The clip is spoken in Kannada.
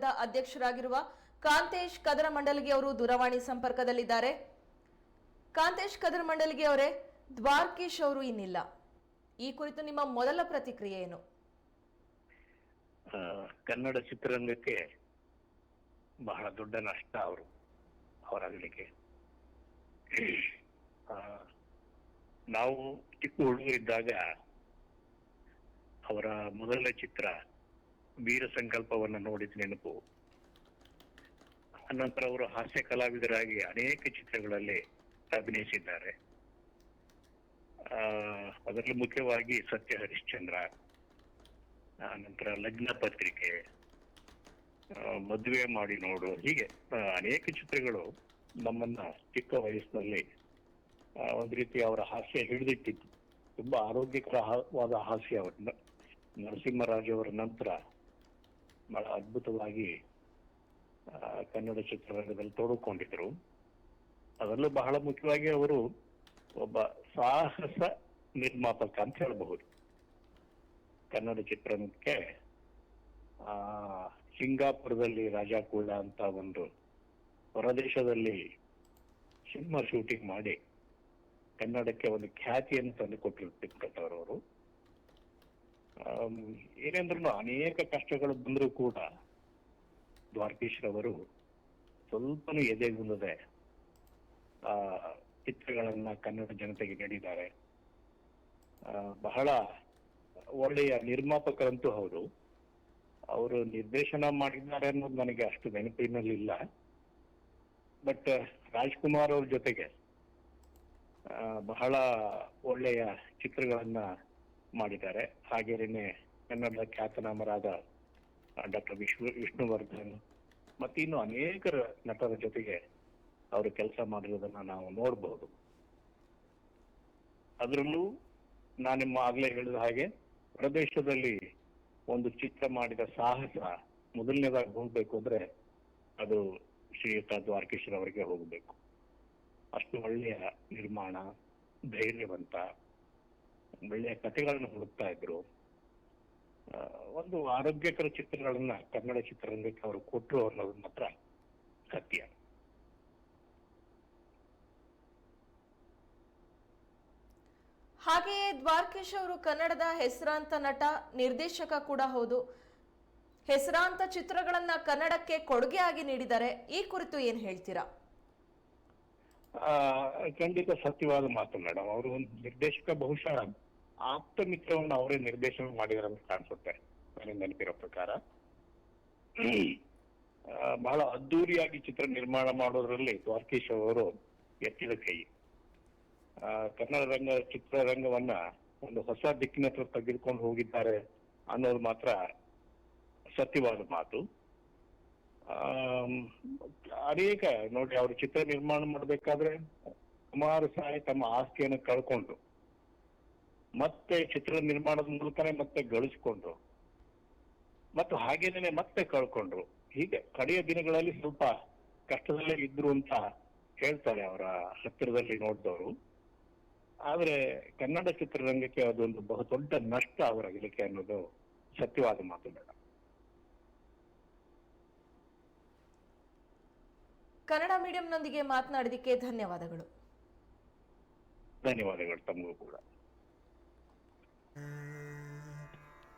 ಸಂಘದ ಅಧ್ಯಕ್ಷರಾಗಿರುವ ಕಾಂತೇಶ್ ಕದರಮಂಡಲ್ಗಿ ಅವರು ದೂರವಾಣಿ ಸಂಪರ್ಕದಲ್ಲಿದ್ದಾರೆ. ಕಾಂತೇಶ್ ಕದರಮಂಡಲ್ಗಿ ಅವರೇ, ದ್ವಾರ್ಕೀಶ್ ಅವರು ಇನ್ನಿಲ್ಲ. ಈ ಕುರಿತು ನಿಮ್ಮ ಮೊದಲ ಪ್ರತಿಕ್ರಿಯೆ ಏನು? ಕನ್ನಡ ಚಿತ್ರರಂಗಕ್ಕೆ ಬಹಳ ದೊಡ್ಡ ನಷ್ಟ ಅವರು ಅವರಾಗಲಿಕ್ಕೆ ಅಗಲಿಕೆ ನಾವು ಚಿಕ್ಕ ಹುಡುಗರಿದ್ದಾಗ ಅವರ ಮೊದಲ ಚಿತ್ರ ವೀರ ಸಂಕಲ್ಪವನ್ನ ನೋಡಿದ ನೆನಪು. ಅನಂತರ ಅವರು ಹಾಸ್ಯ ಕಲಾವಿದರಾಗಿ ಅನೇಕ ಚಿತ್ರಗಳಲ್ಲಿ ಅಭಿನಯಿಸಿದ್ದಾರೆ. ಅದರಲ್ಲಿ ಮುಖ್ಯವಾಗಿ ಸತ್ಯ ಹರಿಶ್ಚಂದ್ರ ನಂತರ ಲಗ್ನ ಪತ್ರಿಕೆ ಮದುವೆ ಮಾಡಿ ನೋಡು, ಹೀಗೆ ಅನೇಕ ಚಿತ್ರಗಳು ನಮ್ಮನ್ನ ಚಿಕ್ಕ ವಯಸ್ಸಿನಲ್ಲಿ ಒಂದು ರೀತಿ ಅವರ ಹಾಸ್ಯ ಹಿಡಿದಿಟ್ಟಿತ್ತು. ತುಂಬಾ ಆರೋಗ್ಯಕರವಾದ ಹಾಸ್ಯ ಅವರನ್ನ ನರಸಿಂಹರಾಜ್ ಅವರ ನಂತರ ಬಹಳ ಅದ್ಭುತವಾಗಿ ಕನ್ನಡ ಚಿತ್ರರಂಗದಲ್ಲಿ ತೊಡಕೊಂಡಿದ್ರು ಅದರಲ್ಲೂ ಬಹಳ ಮುಖ್ಯವಾಗಿ ಅವರು ಒಬ್ಬ ಸಾಹಸ ನಿರ್ಮಾಪಕ ಅಂತ ಹೇಳಬಹುದು. ಕನ್ನಡ ಚಿತ್ರರಂಗಕ್ಕೆ ಆ, ಸಿಂಗಾಪುರದಲ್ಲಿ ರಾಜಾಕೂಳ ಅಂತ ಒಂದು ಹೊರದೇಶದಲ್ಲಿ ಸಿನಿಮಾ ಶೂಟಿಂಗ್ ಮಾಡಿ ಕನ್ನಡಕ್ಕೆ ಒಂದು ಖ್ಯಾತಿಯನ್ನು ತಂದು ಕೊಟ್ಟಿರ್ತಕ್ಕಂಥವ್ರವರು ಏನೆಂದ್ರೂ ಅನೇಕ ಕಷ್ಟಗಳು ಬಂದರೂ ಕೂಡ ದ್ವಾರಕೀಶ್ರವರು ಸ್ವಲ್ಪನೂ ಎದೆಗುಂದದೆ ಆ ಚಿತ್ರಗಳನ್ನ ಕನ್ನಡ ಜನತೆಗೆ ನೀಡಿದ್ದಾರೆ. ಬಹಳ ಒಳ್ಳೆಯ ನಿರ್ಮಾಪಕರಂತೂ ಹೌದು. ಅವರು ನಿರ್ದೇಶನ ಮಾಡಿದ್ದಾರೆ ಅನ್ನೋದು ನನಗೆ ಅಷ್ಟು ನೆನಪಿನಲ್ಲಿಲ್ಲ ಬಟ್, ರಾಜ್ಕುಮಾರ್ ಅವ್ರ ಜೊತೆಗೆ ಬಹಳ ಒಳ್ಳೆಯ ಚಿತ್ರಗಳನ್ನ ಮಾಡಿದ್ದಾರೆ. ಹಾಗೇನೆ ಕನ್ನಡದ ಖ್ಯಾತನಾಮರಾದ ಡಾಕ್ಟರ್ ವಿಷ್ಣು, ವಿಷ್ಣುವರ್ಧನ್ ಮತ್ತೆ ಇನ್ನು ಅನೇಕರ ನಟರ ಜೊತೆಗೆ ಅವರು ಕೆಲಸ ಮಾಡಿರೋದನ್ನ ನಾವು ನೋಡಬಹುದು ಅದರಲ್ಲೂ ನಾನು ನಿಮ್ಮ ಆಗ್ಲೇ ಹೇಳಿದ ಹಾಗೆ ಪ್ರದೇಶದಲ್ಲಿ ಒಂದು ಚಿತ್ರ ಮಾಡಿದ ಸಾಹಸ ಮೊದಲನೇದಾಗಿ ಹೋಗ್ಬೇಕು ಅಂದ್ರೆ ಅದು ಶ್ರೀಯುತ ದ್ವಾರಕೇಶ್ವರ ಅವರಿಗೆ ಹೋಗಬೇಕು. ಅಷ್ಟು ಒಳ್ಳೆಯ ನಿರ್ಮಾಣ, ಧೈರ್ಯವಂತ ಒಳ್ಳೆಯ ಕಥೆಗಳನ್ನು ಹುಡುಕ್ತಾ ಇದ್ರು. ಒಂದು ಆರೋಗ್ಯಕರ ಚಿತ್ರಗಳನ್ನ ಕನ್ನಡ ಚಿತ್ರರಂಗಕ್ಕೆ ಅವರು ಕೊಟ್ಟರು ಅನ್ನೋದು ಮಾತ್ರ ಸತ್ಯ. ಹಾಗೆಯೇ ದ್ವಾರಕೇಶ್ ಅವರು ಕನ್ನಡದ ಹೆಸರಾಂತ ನಟ ನಿರ್ದೇಶಕ ಕೂಡ ಹೌದು. ಹೆಸರಾಂತ ಚಿತ್ರಗಳನ್ನ ಕನ್ನಡಕ್ಕೆ ಕೊಡುಗೆ ಆಗಿ ನೀಡಿದ್ದಾರೆ ಈ ಕುರಿತು ಏನ್ ಹೇಳ್ತೀರಾ? ಖಂಡಿತ ಸತ್ಯವಾದ ಮಾತು ಮೇಡಮ್ ಅವರು ಒಂದು ನಿರ್ದೇಶಕ ಬಹುಶಃ ಆಪ್ತ ಮಿತ್ರವನ್ನು ಅವರೇ ನಿರ್ದೇಶನ ಮಾಡಿದಾರೆ ಅಂತ ಕಾಣಿಸುತ್ತೆ ನನಗೆ ನೆನಪಿರೋ ಪ್ರಕಾರ. ಬಹಳ ಅದ್ದೂರಿಯಾಗಿ ಚಿತ್ರ ನಿರ್ಮಾಣ ಮಾಡೋದ್ರಲ್ಲಿ ದ್ವಾರಕೀಶ್ ಅವರು ಎತ್ತಿದ ಕೈ. ಕನ್ನಡ ರಂಗ ಚಿತ್ರರಂಗವನ್ನ ಒಂದು ಹೊಸ ದಿಕ್ಕಿನತ್ರ ತೆಗೆದುಕೊಂಡು ಹೋಗಿದ್ದಾರೆ ಅನ್ನೋದು ಮಾತ್ರ ಸತ್ಯವಾದ ಮಾತು. ಅನೇಕ ನೋಡಿ, ಅವರು ಚಿತ್ರ ನಿರ್ಮಾಣ ಮಾಡಬೇಕಾದ್ರೆ ಸುಮಾರು ಸಾರಿ ತಮ್ಮ ಆಸ್ತಿಯನ್ನು ಕಳ್ಕೊಂಡು, ಮತ್ತೆ ಚಿತ್ರ ನಿರ್ಮಾಣದ ಮೂಲಕನೇ ಮತ್ತೆ ಗಳಿಸ್ಕೊಂಡ್ರು ಮತ್ತು ಹಾಗೇನೇ ಮತ್ತೆ ಕಳ್ಕೊಂಡ್ರು ಹೀಗೆ ಕಡೆಯ ದಿನಗಳಲ್ಲಿ ಸ್ವಲ್ಪ ಕಷ್ಟದಲ್ಲೇ ಇದ್ರು ಅಂತ ಹೇಳ್ತಾರೆ ಅವರ ಹತ್ತಿರದಲ್ಲಿ ನೋಡಿದವರು. ಆದ್ರೆ ಕನ್ನಡ ಚಿತ್ರರಂಗಕ್ಕೆ ಅದೊಂದು ಬಹುದೊಡ್ಡ ನಷ್ಟ ಅವರ ಅಗಲಿಕೆ ಅನ್ನೋದು ಸತ್ಯವಾದ ಮಾತು ಬೇಡ. ಕನ್ನಡ ಮೀಡಿಯಂನೊಂದಿಗೆ ಮಾತನಾಡಿದಕ್ಕೆ ಧನ್ಯವಾದಗಳು. ಧನ್ಯವಾದಗಳು ತಮಗೂ ಕೂಡ